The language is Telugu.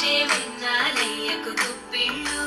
చేవిన్నాలయ్యకు గుప్పిళ్ళు.